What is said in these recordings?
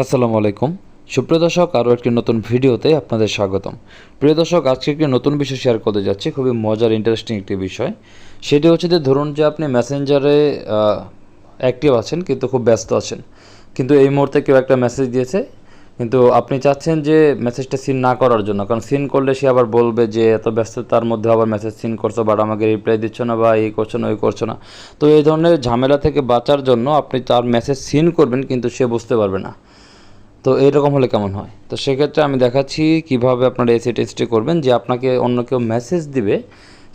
আসসালামু আলাইকুম। সুপ্রিয় দর্শক, আরও একটি নতুন ভিডিওতে আপনাদের স্বাগতম। প্রিয় দর্শক, আজকে একটি নতুন বিষয় শেয়ার করতে যাচ্ছি, খুবই মজার ইন্টারেস্টিং একটি বিষয়। সেটি হচ্ছে যে, ধরুন যে, আপনি মেসেঞ্জারে অ্যাক্টিভ আছেন, কিন্তু খুব ব্যস্ত আছেন। কিন্তু এই মুহূর্তে কেউ একটা মেসেজ দিয়েছে কিন্তু আপনি চাচ্ছেন যে মেসেজটা সিন না করার জন্য, কারণ সিন করলে সে আবার বলবে যে, এত ব্যস্ততার মধ্যে আবার মেসেজ সিন করছ বাট আমাকে রিপ্লাই দিচ্ছ না বা এই করছ না, ওই করছ না। তো এই ধরনের ঝামেলা থেকে বাঁচার জন্য আপনি তার মেসেজ সিন করবেন, কিন্তু সে বুঝতে পারবে না। তো এরকম হলে কেমন হয়? তো সেক্ষেত্রে আমি দেখাচ্ছি কীভাবে আপনারা এই সেটিংসটি করবেন, যে আপনাকে অন্য কেউ মেসেজ দিবে,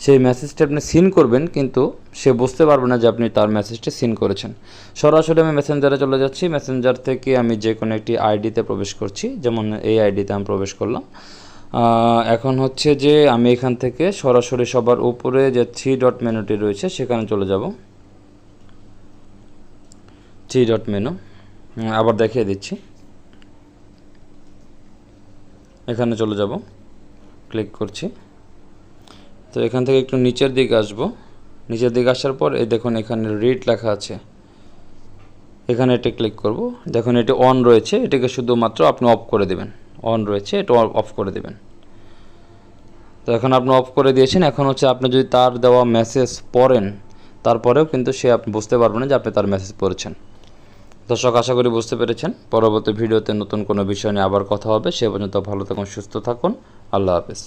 সেই মেসেজটা আপনি সিন করবেন, কিন্তু সে বুঝতে পারবে না যে আপনি তার মেসেজটি সিন করেছেন। সরাসরি আমি মেসেঞ্জারে চলে যাচ্ছি। মেসেঞ্জার থেকে আমি যে কোনো একটি আইডিতে প্রবেশ করছি। যেমন এই আইডিতে আমি প্রবেশ করলাম। এখন হচ্ছে যে আমি এখান থেকে সরাসরি সবার উপরে যে থ্রি ডট মেনুটি রয়েছে, সেখানে চলে যাব। থ্রি ডট মেনু আবার দেখিয়ে দিচ্ছি। এখানে চলে যাব। ক্লিক করছি। তো এখান থেকে একটু নিচের দিকে আসব। নিচের দিকে আসার পর, এই দেখুন এখানে রিড লেখা আছে। এখানে এটা ক্লিক করব। দেখুন এটি অন রয়েছে। এটাকে শুধুমাত্র আপনি অফ করে দেবেন। অন রয়েছে, এটা অফ করে দেবেন। তো এখন আপনি অফ করে দিয়েছেন। এখন হচ্ছে আপনি যদি তার দেওয়া মেসেজ পড়েন, তারপরেও কিন্তু সে আপনি বুঝতে পারবেন যে আপনি তার মেসেজ পড়েছেন। দর্শক, আশা করি বুঝতে পেরেছেন। পরবর্তী ভিডিওতে নতুন কোনো বিষয় নিয়ে আবার কথা হবে। সে পর্যন্ত ভালো থাকুন, সুস্থ থাকুন। আল্লাহ হাফেজ।